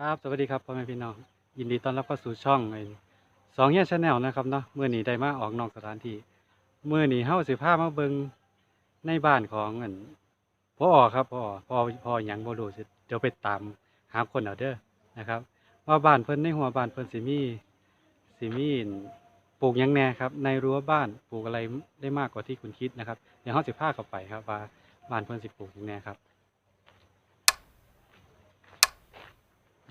ครับสวัสดีครับพ่อแม่พี่น้องยินดีต้อนรับเข้าสู่ช่องไอ้สองเฮียชาแนลนะครับเนาะเมื่อนี้ได้มาออกนอกสถานที่เมื่อนี้เฮาสิพามาเบิงในบ้านของอันพ่อครับพ่อพ่อพ่อหยังบ่รู้สิเดี๋ยวไปตามหาคนเอาเด้อนะครับ ว่าบ้านเพิ่นในหัวบ้านเพิ่นสิมีสิมีปลูกหยังแหน่ครับ ในรั้วบ้านปลูกอะไรได้มากกว่าที่คุณคิดนะครับเดี๋ยวเฮาสิพาเข้าไปครับว่าบ้านเพิ่นสิปลูกหยังแหน่ครับ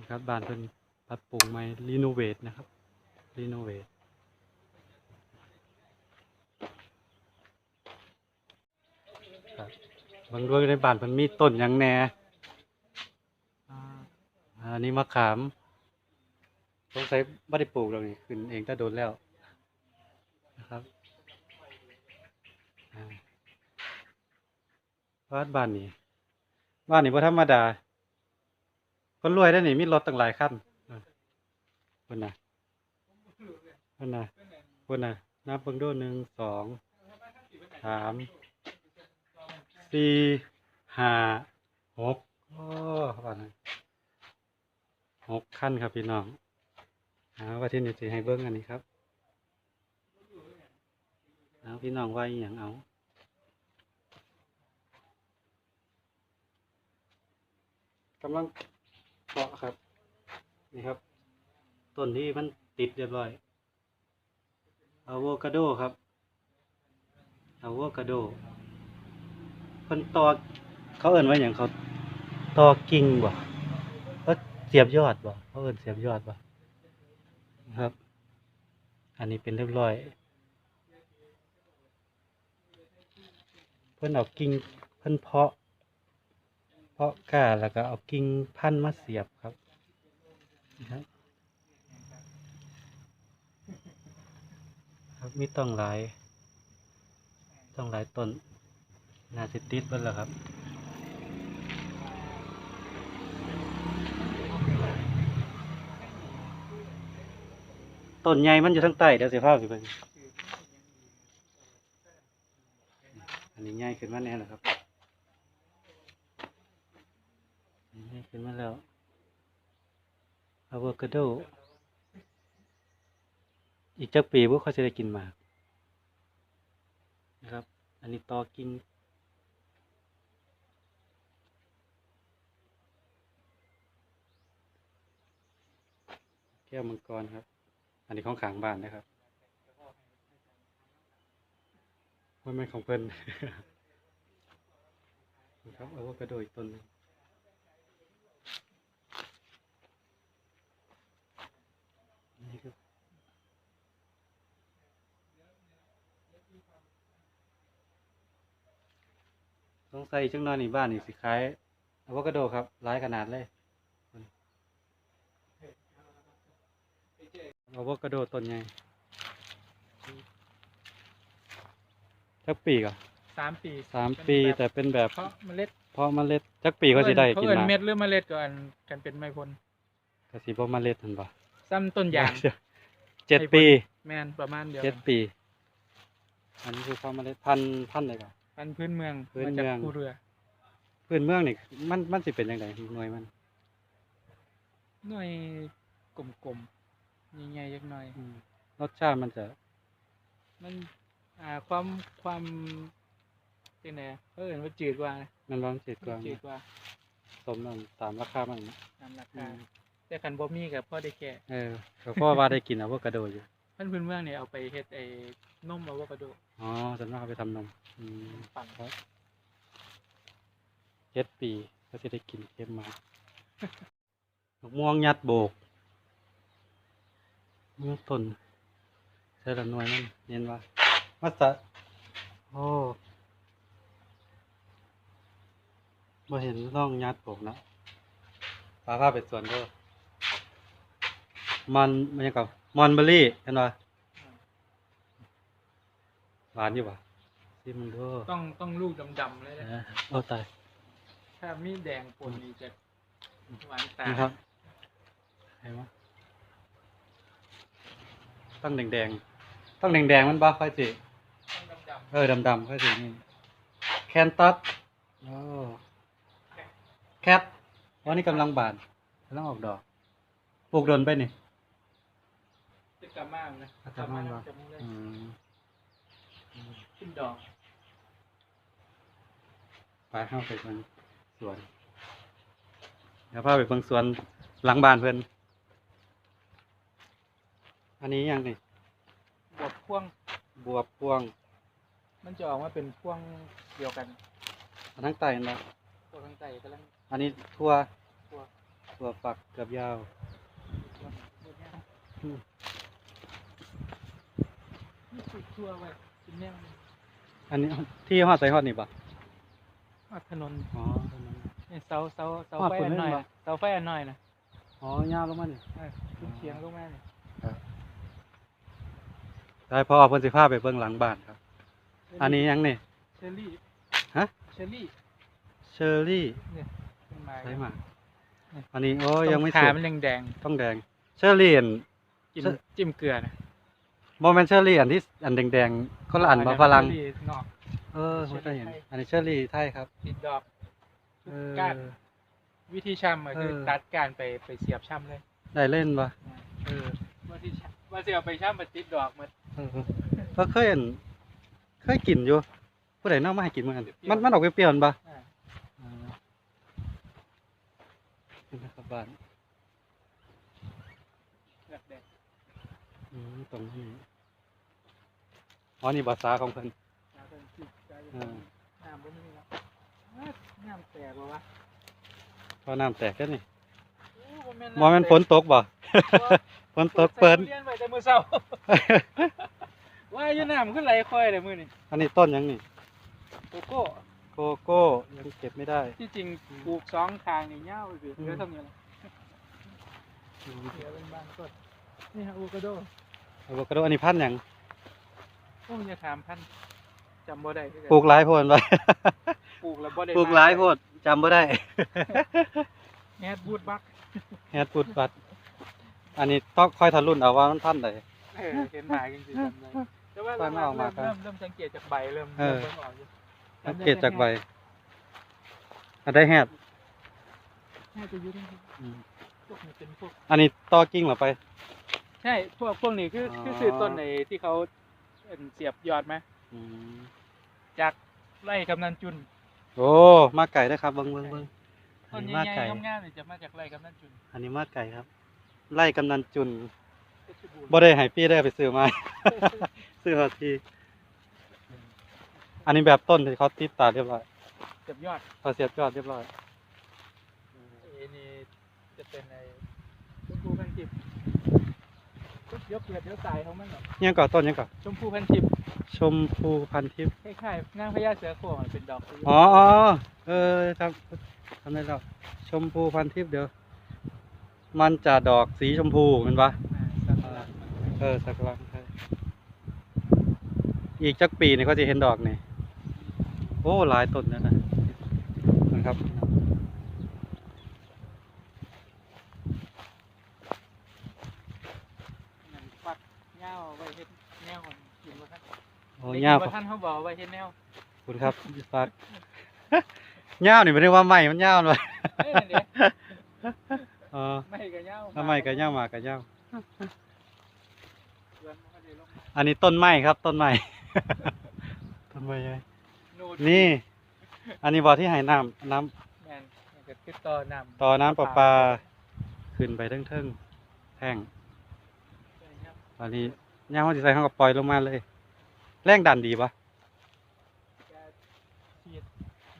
นะครับบ้านเพิ่นปรับปรุงใหม่รีโนเวทนะครับรีโนเวทครับบางด้วยในบ้านเพิ่นมีต้นยังแหน่อันนี้มะขามสงสัยบ่ได้ปลูกหรอกนี่ขึ้นเองถ้าโดนแล้วนะครับอ่าบ้านบ้านนี้บ้านนี้บ่ธรรมดา คนรวยได้อนี่มีรถตั้งหลายคันเออเพิ่นน่ะเพิ่นน่ะเพิ่นน่ะ นับเบิ่งดูหนึ่งสองสามสี่ห้าหกโอ้ว่าน่ะหกคันครับพี่น้องเอาว่าที่นี่สิให้เบิ่งอันนี้ครับเอาพี่น้องว่าอีหยังเอากำลัง เพาะครับ นี่ครับ ต้นที่มันติดเรียบร้อยอะโวคาโดครับอะโวคาโดเพิ่นตอเขาเอิ่นว่าอย่างเขาตอกิ่งบ่เขาเสียบยอดบ่เขาเอิ่นเสียบยอดบ่นะครับ อันนี้เป็นเรียบร้อยเพิ่นเอากิ่งเพิ่นเพาะ เพาะกล้าแล้วก็เอากิ่งพันธุ์มาเสียบครับนะครับครับมีต้องหลายต้องหลายต้นนาสิติดเบิ่แล้วครับต้นใหญ่มันอยู่ทั้งใต้เดี๋ยวสิพาไปเบิ่งอันนี้ใหญ่ขึ้นมาแน่แล้วครับ นี่ ขึ้นมาแล้วอะโวคาโดอีกจักปีพวกเขาจะได้กินหมากนะครับ อันนี้ตอกิ่งแก้วมังกรครับ อันนี้ของขางบ้านนะครับว่าไม่ของเพิ่นนะครับอะโวคาโดอีกต้นนึง นี่ครับสงสัยจังนอนนี่บ้านนี่สิขายอะโวคาโดครับหลายขนาดเลยอะโวคาโดต้นใหญ่จักปีก่ะสามปีสามปีแต่เป็นแบบเพราะเมล็ดเพาะเมล็ดจักปีก็สิได้เขากินเอิ้นมาเม็ดหรือเมล็ดก่อนกันเป็นไม้พลก็สิบ่เมล็ดหั่นบ่ ซ้ำต้นยางเจ็ดปี แมนประมาณเดียวเจ็ดกันปี อันนี้คือเพาะเมล็ดพันธุ์พันธุ์อะไรก่อน พันธุ์พื้นเมืองพื้นมาเมืจากองภูเรือ พื้นเมืองนี่มันมันสิเป็นยังไงหน่วยมันหน่วยกลมๆใหญ่ๆยักหน่อย อืมรสชาติมันจะมันอ่าความความเป็นไงเขาเอิ้นว่าจืดกว่านะมันร้อนจืดกว่าจืดกว่า สมนั่นตามราคามันนะตามราอืคาม แต่คันบ่มีกับพ่อได้แก่เออก็เพราะว่าได้กินอะโวคาโดอยู่พันธุ์พื้นเมืองเนี่ยเอาไปเฮ็ดไอ้นมอะโวคาโดอ๋อส่วนมากเอาไปทำนมอืมปั่นครับเจ็ดปีก็จะได้กินเก็บมาดอกม่วงยัดโบกม่วงต้นใช่ละหน่วยมันเห็นว่ามัสะโอ้มาเห็นร่องยัดโบกนะปลาผ้าเป็ดส่วนก็ มันมันยังกับมอนเบอรี่เห็นป่ะหวานอยู่ป่ะซิมดูต้องต้องลูกดำๆเลยเอนะอโอ้ตายถ้ามีแดงปนนี่จะหวานตานี่ครับเห็นไหมต้องแดงๆต้องแดงๆมันบ้าค่อยสิต้องดำเออดำๆค่อยสินี่แคนตัสโอ้แคทวันนี้กำลังบานกำลังออกดอกๆปลูกโดนไปนี่จะ กลับมานะกลับมาบ่กลับมาเลยอืมขึ้นดอกไปเข้าไปเบิ่งสวนเดี๋ยวพาไปเบิ่งสวนหลังบ้านเพิ่นอันนี้ยังนี่บวบพ่วง บวบพวงมันจะออกมาเป็นพ่วงเดียวกันอันทั้งไตนะตัวข้างใต้กำลัง อันนี้ทั่วทั่ว ทั่วฝักเกือบยาวทั่วทั่วเนี่ย อืม นี่ปลูก ทั่วไว้เป็นแนวอันนี้ที่ฮอดใส่ฮอดนี่ปะอะถนนอ๋อ นี่เสาเสาเสาฮอดไฟพุ่นอันเลยน้อยบ่นะเสาไฟอันน้อยนะอ๋อยาวลงมานี่เออขึ้นเชียงลงมาเนี่ยได้พอเพิ่นสิพาไปเบิ่งหลังบ้านครับ อันนี้ยังนี่ เชอร์รี่ฮะ เชอร์รี่เชอร์รี่เนี่ยขึ้นมาใช่มาเนี่ยอันนี้โอ้ยตรยังไม่ขาสุกมันแดงต้องแดง เชอร์รี่อัน ๆจิ้มเชอจิ้มเกลือนะ บ่แม่นเชอร์รี่อันที่อันแดงๆคนละอันบ่ฝรั่งเชอรี่นอกเออเชผอมร์รี่ก็เห็นไทยอันนี้เชอร์รี่ไทยครับ ติดดอกเออก้านวิธีช่ำก็คือเออ ตัดก้านไปไปเสียบช่ำเลยได้เล่นปะเออว่าที่ช่ำว่าเสียบไปช่ำมาติดดอกมัน เออก็เคยเห็นเคยกินอยู่ ผู้ใดเนอกมาให้กินเหมือนกันมันมันออกเปรี้ยวๆนั่นปะอ่าอ่านี่นะครับบ้าน เลือกแดง อืม ตรงนี้อ๋อนี่ภาษาของเพิ่นน้ำเป็นจิบใจเออน้ำบนนี้แล้วอ้าน้ำแตกบ่วะพอน้ำแตกแค่นี้โอ้บ่แม่นมอมันฝนตกบ่ฝนตกเปิดใส่ทุเรียนไว้แต่มื้อเช้าว่าอยู่น้ำขึ้นไหลค่อยเลยมื้อนี้อันนี้ต้นหยังนี่โกโก้โกโก้ยังเก็บไม่ได้ ที่จริงปลูกสองทางนี่ยาวสิอืมเดี๋ยวทำยังไงอืมเดี๋ยวเป็นบ้านต้น นี่ฮะอะโวคาโดอะโวคาโดอันนี้พันธุ์หยังโอ้ยอย่าถามพันจำบ่ได้คือกันปลูกหลายโพดไว้ปลูกแล้วบ่ได้ปลูกหลายโพดจำบ่ได้ แอดบูดบักแฮดพูดบัดอันนี้ต้องค่อยทะลุนเอาว่ามันพันธุ์ใด เออเห็นหมายจริงๆจำได้แต่ว่าฟังออกมาเริ่มเริ่มเริ่มสังเกตจากใบเริ่มเออ เริ่มออกอยู่สังเกตจากใบอันได้แฮดน่าจะอยุ่งอืมพ วกนี้เป็นพวก อันนี้ต่อกิ่งเหรอไป ใช่ พวกพวกนี้คืออ๋อคือสื่อต้นในที่เขาเอิ่นเสียบยอดไหมอืมจากไร่กำนันจุนโอ้มาไก่ได้อครับเบิ่งเบิ่งเบิ่งอัต้นนนี้ใหมาญ่ไก่ๆงามๆเนี่ยจะมาจากไร่กำนันจุนอันนี้มาไก่ครับ ไล่กำนันจุนเพชรบูรณ์บ่ได้ให้พี่ได้อไปซื้อมา ซื้อมาทีอันนี้แบบต้นที่เขาติดตาเรียบร้อยเสียบยอดเขาเสียบยอดเรียบร้อยเอ็นี่ จะเป็นในชมพูพันทิพย์เดี๋ยวเปลียดเดี๋ยวสายของมันหรอกยังก่อต้นยังก่อชมพูพันทิพย์ชมพูพันทิพย์คล้ายๆนางพญาเสือโคร่งอะเป็นดอกพญาอ๋ออ๋อเออครับทำได้แล้วชมพูพันทิพย์เดี๋ยว มันจะดอกสีชมพูเห็นปะอ่าสักการะเออสักวันใช่อีกจักปีนี่ก็จะเห็นดอกนี่โอ้หลายต้นแล้วนะนะครับ นั่นฟักเงาไว้เฮ็ดแนวของกินบ่ทัน โอ้ได้ย่ากินบ่ทันเขาบอกไว้เฮ็ดแนวคุณครับฟักย่าวนี่ไม่ได้ว่าใหม่มันย่าวเลยเอ้ยนั่นเด้อ๋อไม่ก็เงาทำไมกับย่าวมากับย่าวเดือนมันก็ได้ลงมาอันนี้ต้นไม้ครับ ต้นไม้ต้นไม้ไงนู่นนี่ อันนี้บ่อที่ให้น้ำน้แม่นนี่ก็คือต่อน้ำำต่อน้ำประปาขึ้นไปเทิงๆแท่งอันนี้ย่างเขาสิใส่เขาก็ปล่อยลงมาเลย แรงดันดีปะ จะฉีด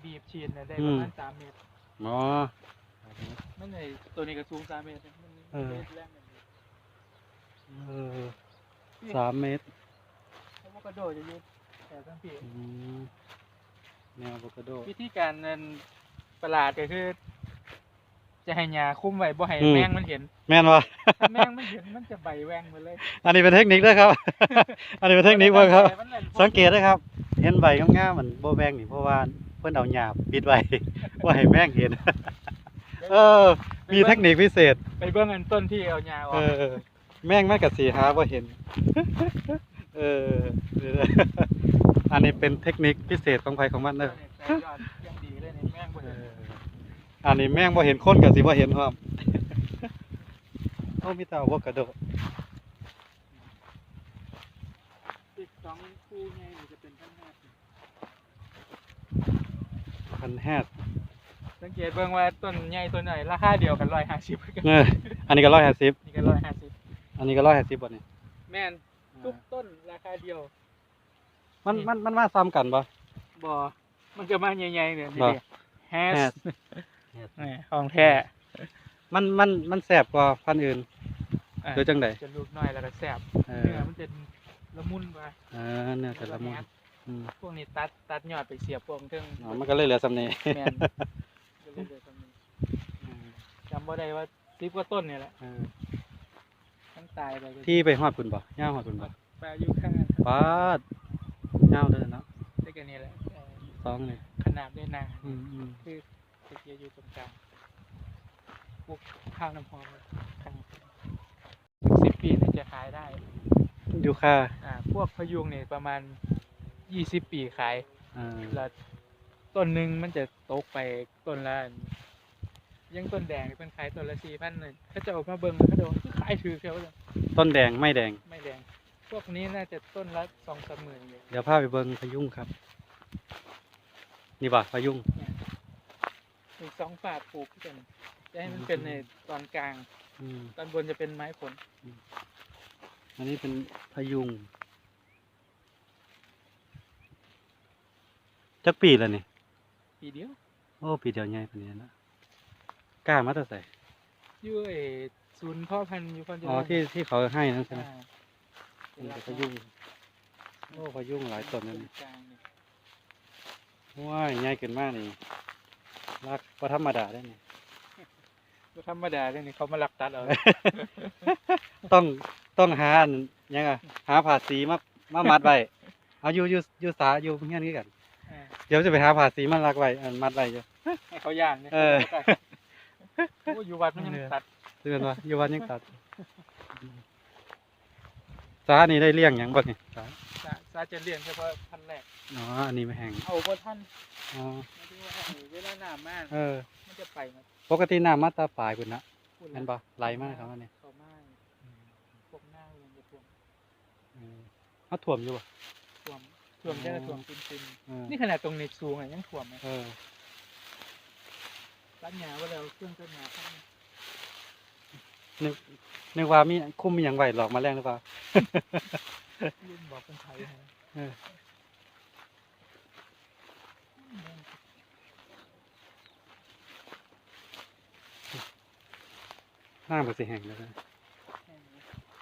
บีบฉีดเนี่ยได้อืประมมาณ3เมตร อ๋อ มันไอ้ตัวนี้ก็สูง3เมตรมันเออเมตรแรงอย่างนี้เออสามเมตรอะโวคาโดจะอยู่แต่ทั้งปีอืมแนวอะโวคาโดวิธีการนั้นประหลาดก็คือ จะให้หญ้าคุ้มไว้บ่ให้อืมแมงมันเห็น แม่นวะถ้าแมงมันเห็นมันจะใบแหวงหมดเลยอันนี้เป็นเทคนิคด้วยครับ อันนี้เป็นเทคนิคเบิ่งครับ มันล่นสังเกตนะครับ เห็นใบงามๆมันโบแบงนี่เพราะว่าเพิ่นเอาหญ้าปิดไว้ ว่าให้แม่งเห็น เออ มีเทคนิคพิเศษ ไปเบิ่งอันต้นที่เอาหญ้าออเอกอแม่งมันก็สิหาบ่เห็น เออเดี๋ยวนะอันนี้เป็นเทคนิคพิเศษของไผของมันเด้อแต่ยอดยังดีเลยนี่แมงบ่ เอเห็นออันนี้แม่งบ่เห็นคนก็สิบ่เห็นพร้อมโอ้มีแต่อะโวคาโดอีกสองคู่ไงนี่จะเป็นพันห้าสิบพันแฮดสังเกตเบิ่งว่าต้นใหญ่ต้นใหญ่ราคาเดียวกันร้อยห้าสิบเอออันนี้ก็ร้อยห้าสิบนี่ก็ร้อยห้าสิบอันนี้ก็ร้อยห้าสิบบ่เนี่ยแม่นทุกต้นราคาเดียว มันนี่มันมันมาซ้ำกันปะบ่มันก็มาใหญ่ๆเนี่ยบ่นี่แฮส Hass ของแท้ มันมันมันแสบกว่าพันธุ์อื่นอะโดยจังใดจะลูกน้อยแล้วก็แซ่บเอเนื้ออมันจะละมุนกว่าเออเนี่ยแต่ละมุนอืมพวกนี้ตัดตัดยอดไปเสียบพวกเทิงอ๋อมันก็เลยเหลือสำเนีแม่นก็เลยเดือดำนี้จำบ่ได้ว่าสิบกว่าต้นเนี่ยแหละเออมันตายไปก็ที่ไปฮอดคุณบ่ย่าฮอดคุณบ่ปลาอยู่ข้างปาดย่าวเด้อเนาะได้กันนี่แหละเอ่อสองเลยขนาดได้นา อืมอืมคือตะ เกียอยู่ตรงกลางพวกข้าวน้ำหอมข้างสิบปีนี่จะขายได้ยูค่าอ่าพวกพยุงเนี่ยประมาณยี่สิบปีขายอแล้วต้นหนึ่งมันจะตกไปต้นละยังต้นแดงนี่เป็นขายต้นละสี่พันเลยเขาจะเออกมาเบิ้งเขาจะว่าคือขายถือเขาเลยต้นแดงไม่แดง ไม่แดง พวกนี้น่าจะต้นละสองสามหมื่นอยู่เดี๋ยวพาไปเบิ่งพยุงครับ นี่บ่พยุง มีสองฝาปลูกกันจะให้มันเป็นในตอนกลาง อืมตอนบนจะเป็นไม้ผลอันนี้เป็นพยุงจักปีแล้วนี่ ปีเดียวโอ้ ปีเดียวใหญ่ปานนี้นะกล้ามาแต่ใส่อยู่ไอ้ศูนย์พ่อพันธุ์อยู่พันธุ์อ๋อ ที่ที่เขาให้นั่นใช่ไหมอ่าเป็นพยุง โอ้พยุงหลายต้นนั่นต้นี่กลางนี่ว้ายใหญ่ขึ้นมากนี่ รักบ่ธรรมดาได้นี่บ่ธรรมดาเลยนี่เขามาลักตัดเอา ต้องต้องหาอันหยังอะหาผ้าสีมามามัดไว้เอาอยู่อยู่อยู่สาอยู่เฮียนคือกันอ่าเดี๋ยวจะไปหาผ้าสีมารักไว้อันมัดไว้อยู่ ให้เขาย่างเนี่ยเออ โอ้อยู่วัดมันยังเออตัดเตือนว่าอยู่วันยังตัดสานี่ได้เลี้ยงหยังบ่นี่สา ซาซาจะเลี้ยงเฉพาะพันธุ์แรกอ๋ออันนี้ไม่แห้งเอาบ่ท่านอ๋อไม่ได้ว่าให้เวลาหนามากเออ มันจะไปหมดปกติน้ำมาแตาปลายพุ่นนะพูดแม่นบ่ไหลมาครับอันนี้เขาไม้พวกหน้ามันจะท่วมเออเฮาท่วมอยู่บ่ท่วมท่วมได้อ๋อท่วมตินตินเออๆนี่ขนาดตรงในสูงอะยังท่วมเลยเออรัดหญ้าว่าเราเครื่องต้นหญ้าข้างนึกนึกว่ามีคุมมีหยังไว้หลอกแมาแรงหรือเปล่า รุ่นบอกคนไทยนะเออน้ำก็สิแห้งแล้วนะ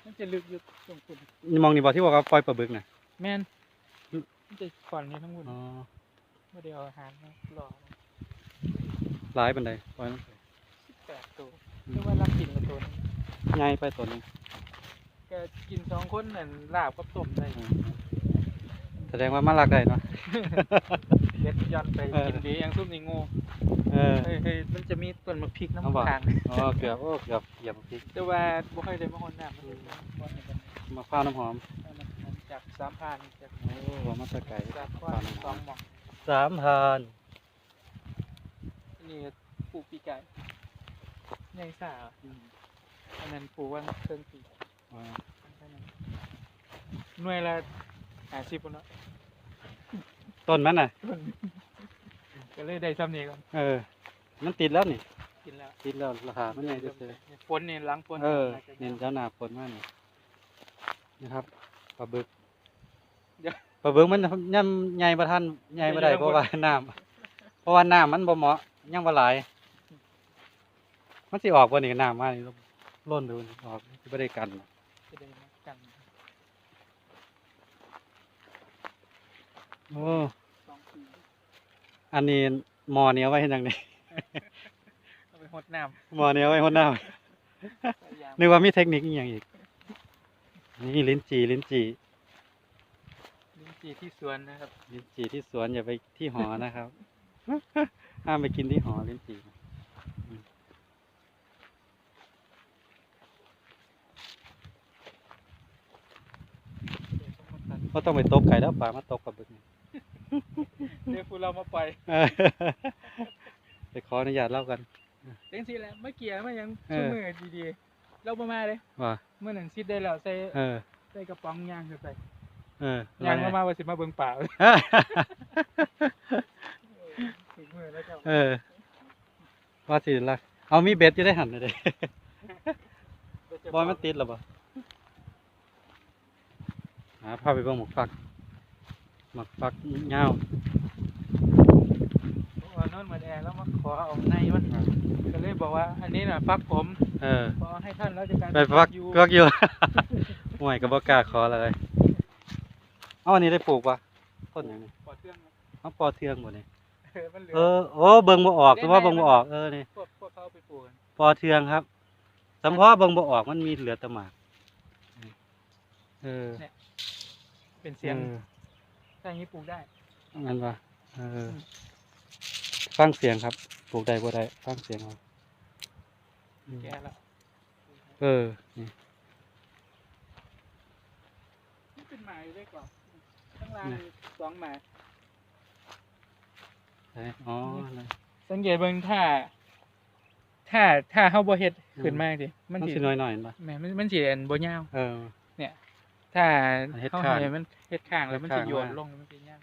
มันจะลึกอยู่ตรงคุณนี่มองนี่บ่ที่บอกว่าปล่อยปลาบึกน่ะ แม่นมันจะก่อนนี้ทั้งหมดอ๋อไม่ได้เอาอาหารมารอหลายปานใดปล่อยลงไปสิบแปดตัวเรียกว่ารักกินกับตัวนึงใหญ่ไปตัวหนึง ก็กินสองคนนั่นลาบกับต้มได้อืมแสดงว่ามารักได้เนาะเด็ดย้อนไปเออกินดีอย่างซุปนี่งูเออเฮ้ยเฮ้ยมันจะมีต้นมะพริกเอาบ่น้ำทางอ๋อเกือบโอ้เกือบเหยียบพริกแต่ว่าบ่ค่อยได้มาคนน้ำมันบ่ให้กันมะพร้าวน้ำหอมมันมันจากสามพันจากโอ้ว่ามาแตะไก่จากกว่าสองหมอกสามพานนี่ปลูกปีไก่ใหญ่ซ่าอันนั้นปลูกวันเครื่องปีอ๋อ หน่วยละห้าสิบเนาะต้นมันน่ะ ก็เลยได้ซ้ำนี้ก่อนเออ มันติดแล้วนี่ กินแล้วติดแล้วราคามันใหญ่เฉยฝนนี่หล้างฝนๆเออน่าจะเน้นเจ้าหน้าฝนมากนี่นะครับปลาบึกเดี๋ยวปลาบึกมันย่ำใหญ่บ่ทันใหญ่บ่ได้เพราะว่าน้ำเพราะว่าน้ำมันบ่เหมาะยังบ่หลายมันสิออกบ่นี่น้ำมานี่ล้นดูนี่ออกสิบ่ได้กันหรอก จะได้มากันโอ้สองปีอันนี้หมอเหนี้ยวไว้เฮ็ดหยังนี่เอาไปหดน้หมอเหนี้ยวไว้คนหน้าำพยายามนึกว่ามีเทคนิคอีกอย่างอีก นี่ลิ้นจี่ลิ้นจี่ลิ้นจี่ที่สวนนะครับ ลิ้นจี่ที่สวนอย่าไปที่หอนะครับ ห้ามไปกินที่หอลิ้นจี่อืม เดี๋ยวต้องมาตัด ก็ต้องไปตกไก่แล้วปลามาตกกับบึกนี่เดี๋ยวคุณเรามาปล่อยเออไปขออนุญาตเล่ากันจังสิแหละเมื่อกี้มันยังเอชั่วอมือดีเราบ่มาเลยว่าเมื่อนั้นซิดได้แล้วใส่เออใส่กระป๋องย่างขึ้นไปเออย่างมามาว่าสิมาเบิ่งป่าเออถึงมือแล้วเจ้าเออว่าสิละเอามีเบ็ดจะได้หันเลยเด้บอลมันติดหรอบ่ หาพาไปเบิ่งหมกฟักหมกฟักยาวผมเอานอนเหมือนแอร์แล้วมาขอเอาในมันก็เลยบอกว่า อันนี้น่ะฟักผมเออขอให้ท่านราชการไปฟักอยู่ฟักอยู่ห่วยก็บ่กล้าขอเลยเอาอันนี้ได้ปลูกปะต้นหยังนี่ปอดเครื่องนะเอาปอเทืองบ่นี่เออมันเหลือเออโอ้เบิ่งบ่ออกแต่ว่าเบิ่งบ่ออกเออนี่พวกพวกเขาเอาไปปลูกกันปอเทืองครับสำเพาะเบิ่งบ่ออกมันมีเหลือแต่หมากเออ เป็นเสียงออถ้าอย่างนี้ปลูกได้ งั้นว่าเออฟังเสียงครับปลูกได้บ่ได้ฟังเสียงเอาอืมแก่แล้วเออนี่นี่เป็นหมายได้กว่าข้างล่างมีสองหมายไหนอ๋อนั่น สังเกตเบิ่งถ้า ถ้าถ้าเฮาบ่เฮ็ดขึ้นมาดิมัมันนสิสิน้อยหน่อยเห็นปะแหม่มันมันสิอันบ่ยาว เออ ถ้าอันเฮ็ดเฮาข้างให้มันเฮ็ดข้างแล้วมันเฮ็สิดข้างโยนมาลงมันสิยาว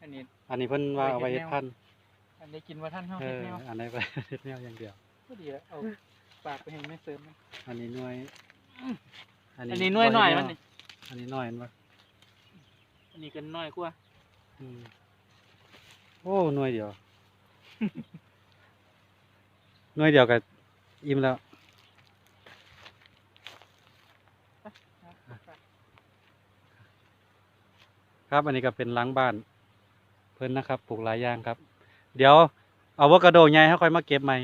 อันนี้ อันนี้เพิ่นว่าเอาไว้ไว้เฮ็เฮ็ดดแนวพันธุ์อันนี้กินว่าท่านเฮาเอเฮ็ดอแนวอันไหนไปเฮ็ดแนวอย่างเดียวก็ดีแล้วเอาปากไปให้แม่เสริมมันอันนี้หน่วยอันนี้หน่วยหน่อยมันนี่อันนี้หน่อยเห็นปะอันนี้ก็น้อยกว่าอืมโอ้หน่วยเดียวหน่วยเดียวก็อิ่มแล้ว ครับ อันนี้ก็เป็นล้างบ้าน เพิ่นนะครับ ปลูกหลายอย่างครับ เดี๋ยวเอาวอกาโดใหญ่ให้ค่อยมาเก็บใหม่